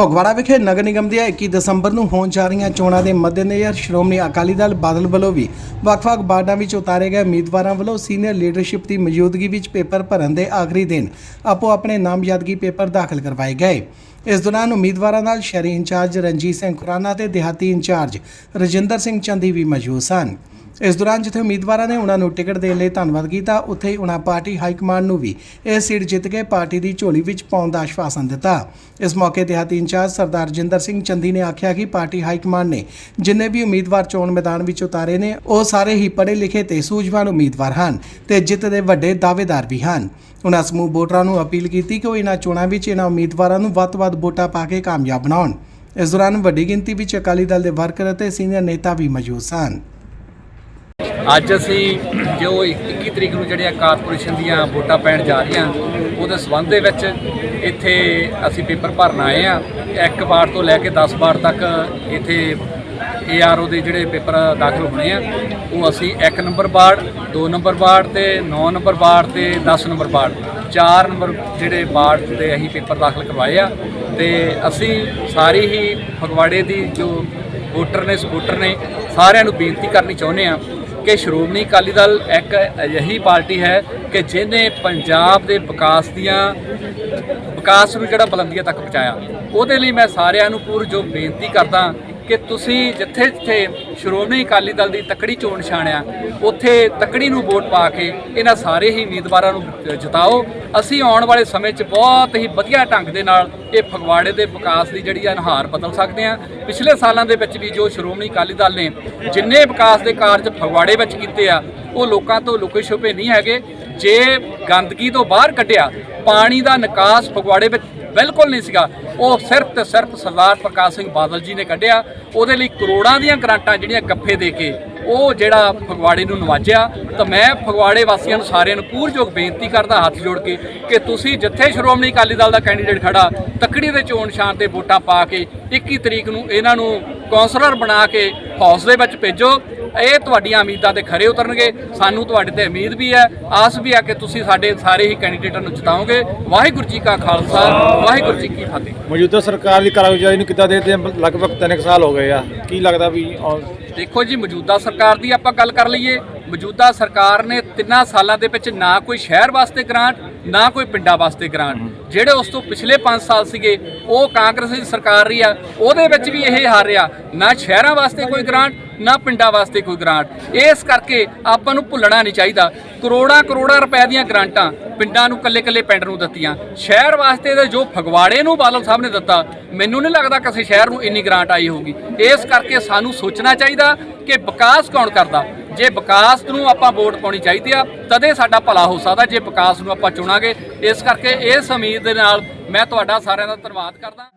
ਫਗਵਾੜਾ ਵਿਖੇ ਨਗਰ ਨਿਗਮ ਦੀਆਂ 21 ਦਸੰਬਰ ਨੂੰ ਹੋਣ ਜਾ ਰਹੀਆਂ ਚੋਣਾਂ ਦੇ ਮੱਦੇਨਜ਼ਰ ਸ਼੍ਰੋਮਣੀ ਅਕਾਲੀ ਦਲ ਬਾਦਲ ਵੱਲੋਂ ਵੀ ਵੱਖ-ਵੱਖ ਵਾਰਡਾਂ ਵਿੱਚ ਉਤਾਰੇ ਗਏ ਉਮੀਦਵਾਰਾਂ ਵੱਲੋਂ ਸੀਨੀਅਰ ਲੀਡਰਸ਼ਿਪ ਦੀ ਮੌਜੂਦਗੀ ਵਿੱਚ ਪੇਪਰ ਭਰਨ ਦੇ ਆਖਰੀ ਦਿਨ ਆਪੋ ਆਪਣੇ ਨਾਮਜ਼ਦਗੀ ਪੇਪਰ ਦਾਖਲ ਕਰਵਾਏ ਗਏ। ਇਸ ਦੌਰਾਨ ਉਮੀਦਵਾਰਾਂ ਨਾਲ ਸ਼ਹਿਰੀ ਇੰਚਾਰਜ ਰਣਜੀਤ ਸਿੰਘ ਖੁਰਾਨਾ ਤੇ ਦਿਹਾਤੀ ਇੰਚਾਰਜ ਰਜਿੰਦਰ ਸਿੰਘ ਚੰਦੀ ਵੀ ਮੌਜੂਦ ਸਨ। ਇਸ ਦੌਰਾਨ ਜਿੱਥੇ ਉਮੀਦਵਾਰਾਂ ਨੇ ਉਹਨਾਂ ਨੂੰ ਟਿਕਟ ਦੇਣ ਲਈ ਧੰਨਵਾਦ ਕੀਤਾ, ਉੱਥੇ ਹੀ ਉਹਨਾਂ ਪਾਰਟੀ ਹਾਈ ਕਮਾਂਡ ਨੂੰ ਵੀ ਇਹ ਸੀਟ ਜਿੱਤ ਕੇ ਪਾਰਟੀ ਦੀ ਝੋਲੀ ਵਿੱਚ ਪਾਉਣ ਦਾ ਆਸ਼ਵਾਸਨ ਦਿੱਤਾ। ਇਸ ਮੌਕੇ ਦਿਹਾਤੀ ਇੰਚਾਰਜ ਸਰਦਾਰ ਰਜਿੰਦਰ ਸਿੰਘ ਚੰਦੀ ਨੇ ਆਖਿਆ ਕਿ ਪਾਰਟੀ ਹਾਈ ਕਮਾਂਡ ਨੇ ਜਿੰਨੇ ਵੀ ਉਮੀਦਵਾਰ ਚੋਣ ਮੈਦਾਨ ਵਿੱਚ ਉਤਾਰੇ ਨੇ, ਉਹ ਸਾਰੇ ਹੀ ਪੜ੍ਹੇ ਲਿਖੇ ਤੇ ਸੂਝਵਾਨ ਉਮੀਦਵਾਰ ਹਨ ਤੇ ਜਿੱਤ ਦੇ ਵੱਡੇ ਦਾਅਵੇਦਾਰ ਵੀ ਹਨ। ਉਹਨਾਂ ਸਮੂਹ ਵੋਟਰਾਂ ਨੂੰ ਅਪੀਲ ਕੀਤੀ ਕਿ ਉਹ ਇਹਨਾਂ ਚੋਣਾਂ ਵਿੱਚ ਇਹਨਾਂ ਉਮੀਦਵਾਰਾਂ ਨੂੰ ਵੱਧ ਤੋਂ ਵੱਧ ਵੋਟਾਂ ਪਾ ਕੇ ਕਾਮਯਾਬ ਬਣਾਉਣ। ਇਸ ਦੌਰਾਨ ਵੱਡੀ ਗਿਣਤੀ ਵਿੱਚ ਅਕਾਲੀ ਦਲ ਦੇ ਵਰਕਰ ਅਤੇ ਸੀਨੀਅਰ ਨੇਤਾ ਵੀ ਮੌਜੂਦ ਸਨ। ਅੱਜ ਅਸੀਂ ਜੋ 21 ਤਰੀਕ ਨੂੰ ਜਿਹੜੀਆਂ ਕਾਰਪੋਰੇਸ਼ਨ ਦੀਆਂ ਵੋਟਾਂ ਪੈਣ ਜਾ ਰਹੀਆਂ, ਉਹਦੇ ਸਬੰਧ ਦੇ ਵਿੱਚ ਇੱਥੇ ਅਸੀਂ ਪੇਪਰ ਭਰਨ ਆਏ ਆ ਇੱਕ ਵਾਰ ਤੋਂ ਲੈ ਕੇ 10 ਵਾਰ ਤੱਕ ਇੱਥੇ ਏਆਰਓ ਦੇ ਜਿਹੜੇ ਪੇਪਰ ਦਾਖਲ ਹੋਣੇ ਆ, ਉਹ ਅਸੀਂ 1 ਨੰਬਰ ਵਾਰਡ 2 ਨੰਬਰ ਵਾਰਡ ਤੇ 9 ਨੰਬਰ ਵਾਰਡ ਤੇ 10 ਨੰਬਰ ਵਾਰਡ, ਚਾਰ ਨੰਬਰ ਜਿਹੜੇ ਵਾਰਡ ਦੇ ਅਸੀਂ ਪੇਪਰ ਦਾਖਲ ਕਰਵਾਏ ਆ ਤੇ ਅਸੀਂ ਸਾਰੀ ਹੀ ਫਗਵਾੜੇ ਦੀ ਜੋ ਵੋਟਰ ਨੇ, ਸਪੋਰਟਰ ਨੇ ਸਾਰਿਆਂ ਨੂੰ ਬੇਨਤੀ ਕਰਨੀ ਚਾਹੁੰਦੇ ਆ ਕਿ ਸ਼੍ਰੋਮਣੀ ਅਕਾਲੀ ਦਲ ਇੱਕ ਅਜਿਹੀ ਪਾਰਟੀ ਹੈ ਕਿ ਜਿਹਨੇ ਪੰਜਾਬ ਦੇ ਵਿਕਾਸ ਦੀਆਂ, ਵਿਕਾਸ ਨੂੰ ਜਿਹੜਾ ਬੁਲੰਦੀਆਂ ਤੱਕ ਪਹੁੰਚਾਇਆ। ਉਹਦੇ ਲਈ ਮੈਂ ਸਾਰਿਆਂ ਨੂੰ ਪੂਰ ਜੋ ਬੇਨਤੀ ਕਰਦਾ ਕਿ ਤੁਸੀਂ ਜਿੱਥੇ ਜਿੱਥੇ ਸ਼੍ਰੋਮਣੀ ਅਕਾਲੀ ਦਲ ਦੀ ਤਕੜੀ ਚੋਣ ਨਿਸ਼ਾਨ ਉੱਥੇ ਤਕੜੀ ਨੂੰ ਵੋਟ ਪਾ ਕੇ ਇਹਨਾਂ ਸਾਰੇ ਹੀ ਉਮੀਦਵਾਰਾਂ ਨੂੰ ਜਿਤਾਓ। ਅਸੀਂ ਆਉਣ ਵਾਲੇ ਸਮੇਂ 'ਚ ਬਹੁਤ ਹੀ ਵਧੀਆ ਢੰਗ ਦੇ ਨਾਲ ਇਹ ਫਗਵਾੜੇ ਦੇ ਵਿਕਾਸ ਦੀ ਜਿਹੜੀ ਆ ਨਹਾਰ ਬਦਲ ਸਕਦੇ ਆ। ਪਿਛਲੇ ਸਾਲਾਂ ਦੇ ਵਿੱਚ ਵੀ ਜੋ ਸ਼੍ਰੋਮਣੀ ਅਕਾਲੀ ਦਲ ਨੇ ਜਿੰਨੇ ਵਿਕਾਸ ਦੇ ਕਾਰਜ ਫਗਵਾੜੇ ਵਿੱਚ ਕੀਤੇ ਆ, ਉਹ ਲੋਕਾਂ ਤੋਂ ਲੁਕੇ ਛੁਪੇ ਨਹੀਂ ਹੈਗੇ। ਜੇ ਗੰਦਗੀ ਤੋਂ ਬਾਹਰ ਕੱਢਿਆ ਪਾਣੀ ਦਾ ਨਿਕਾਸ ਫਗਵਾੜੇ ਵਿੱਚ ਬਿਲਕੁਲ ਨਹੀਂ ਸੀਗਾ। ਉਹ ਸਿਰਫ ਤੇ ਸਿਰਫ ਸਰਦਾਰ ਪ੍ਰਕਾਸ਼ ਸਿੰਘ ਬਾਦਲ ਜੀ ਨੇ ਕੱਢਿਆ। ਉਹਦੇ ਲਈ ਕਰੋੜਾਂ ਦੀਆਂ ਗ੍ਰਾਂਟਾਂ ਜਿਹੜੀਆਂ ਗੱਫੇ ਦੇ ਕੇ ਉਹ ਜਿਹੜਾ ਫਗਵਾੜੇ ਨੂੰ ਨਵਾਜਿਆ। ਤਾਂ ਮੈਂ ਫਗਵਾੜੇ ਵਾਸੀਆਂ ਨੂੰ ਸਾਰਿਆਂ ਨੂੰ ਪੂਰਜੋਗ ਬੇਨਤੀ ਕਰਦਾ, ਹੱਥ ਜੋੜ ਕੇ, ਕਿ ਤੁਸੀਂ ਜਿੱਥੇ ਸ਼੍ਰੋਮਣੀ ਅਕਾਲੀ ਦਲ ਦਾ ਕੈਂਡੀਡੇਟ ਖੜਾ, ਤੱਕੜੀ ਦੇ ਚੋਣ ਨਿਸ਼ਾਨ ਤੇ ਵੋਟਾਂ ਪਾ ਕੇ 21 ਤਰੀਕ ਨੂੰ ਇਹਨਾਂ ਨੂੰ ਕੌਂਸਲਰ ਬਣਾ ਕੇ ਹਾਊਸ ਦੇ ਵਿੱਚ ਭੇਜੋ। ਇਹ ਤੁਹਾਡੀਆਂ ਉਮੀਦਾਂ ਤੇ ਖਰੇ ਉਤਰਨਗੇ ਸਾਨੂੰ ਤੁਹਾਡੇ ਤੇ ਉਮੀਦ ਵੀ ਹੈ। ਆਸ ਵੀ ਹੈ ਕਿ ਤੁਸੀਂ ਸਾਡੇ ਸਾਰੇ ਹੀ ਕੈਂਡੀਡੇਟਾਂ ਨੂੰ ਜਿਤਾਓਗੇ। ਵਾਹਿਗੁਰੂ ਜੀ ਕਾ ਖਾਲਸਾ ਵਾਹਿਗੁਰੂ ਜੀ ਕੀ ਫਤਿਹ। ਮੌਜੂਦਾ ਸਰਕਾਰ ਦੀ ਕਾਰਗੁਜ਼ਾਰੀ ਨੂੰ ਕਿੱਦਾਂ ਦੇਖਦੇ ਲਗਭਗ 3 ਸਾਲ ਹੋ ਗਏ ਆ। ਕੀ ਲੱਗਦਾ ਵੀ ਦੇਖੋ ਜੀ ਮੌਜੂਦਾ ਸਰਕਾਰ ਦੀ ਆਪਾਂ ਗੱਲ ਕਰ ਲਈਏ। ਮੌਜੂਦਾ ਸਰਕਾਰ ਨੇ ਤਿੰਨਾਂ ਸਾਲਾਂ ਦੇ ਵਿੱਚ ਨਾ ਕੋਈ ਸ਼ਹਿਰ ਵਾਸਤੇ ਗ੍ਰਾਂਟ ਨਾ ਕੋਈ ਪਿੰਡਾਂ ਵਾਸਤੇ ਗ੍ਰਾਂਟ ਜਿਹੜੇ ਉਸ ਤੋਂ ਪਿਛਲੇ 5 ਸਾਲ ਸੀਗੇ ਉਹ ਕਾਂਗਰਸ ਦੀ ਸਰਕਾਰ ਰਹੀ ਆ। ਉਹਦੇ ਵਿੱਚ ਵੀ ਇਹ ਹਾਰ ਰਿਹਾ ਨਾ ਸ਼ਹਿਰਾਂ ਵਾਸਤੇ ਕੋਈ ਗ੍ਰਾਂਟ ਨਾ ਪਿੰਡਾਂ ਵਾਸਤੇ ਕੋਈ ਗ੍ਰਾਂਟ ਇਸ ਕਰਕੇ ਆਪਾਂ ਨੂੰ ਭੁੱਲਣਾ ਨਹੀਂ ਚਾਹੀਦਾ। ਕਰੋੜਾਂ ਕਰੋੜਾਂ ਰੁਪਏ ਦੀਆਂ ਗ੍ਰਾਂਟਾਂ ਪਿੰਡਾਂ ਨੂੰ ਕੱਲੇ-ਕੱਲੇ ਪਿੰਡ ਨੂੰ ਦਿੱਤੀਆਂ। ਸ਼ਹਿਰ ਵਾਸਤੇ ਤੇ ਜੋ ਫਗਵਾੜੇ ਨੂੰ ਬਾਦਲ ਸਾਹਿਬ ਨੇ ਦਿੱਤਾ, ਮੈਨੂੰ ਨਹੀਂ ਲੱਗਦਾ ਕਿਸੇ ਸ਼ਹਿਰ ਨੂੰ ਇੰਨੀ ਗ੍ਰਾਂਟ ਆਈ ਹੋਊਗੀ। ਇਸ ਕਰਕੇ ਸਾਨੂੰ ਸੋਚਣਾ ਚਾਹੀਦਾ ਕਿ ਵਿਕਾਸ ਕੌਣ ਕਰਦਾ। ਜੇ ਵਿਕਾਸ ਨੂੰ ਆਪਾਂ ਵੋਟ ਪਾਉਣੀ ਚਾਹੀਦੀ ਆ, ਤਦੇ ਸਾਡਾ ਭਲਾ ਹੋ ਸਕਦਾ। ਜੇ ਵਿਕਾਸ ਨੂੰ ਆਪਾਂ ਚੁਣਾਂਗੇ, ਇਸ ਕਰਕੇ ਇਸ ਉਮੀਦ ਦੇ ਨਾਲ ਮੈਂ ਤੁਹਾਡਾ ਸਾਰਿਆਂ ਦਾ ਧੰਨਵਾਦ ਕਰਦਾ।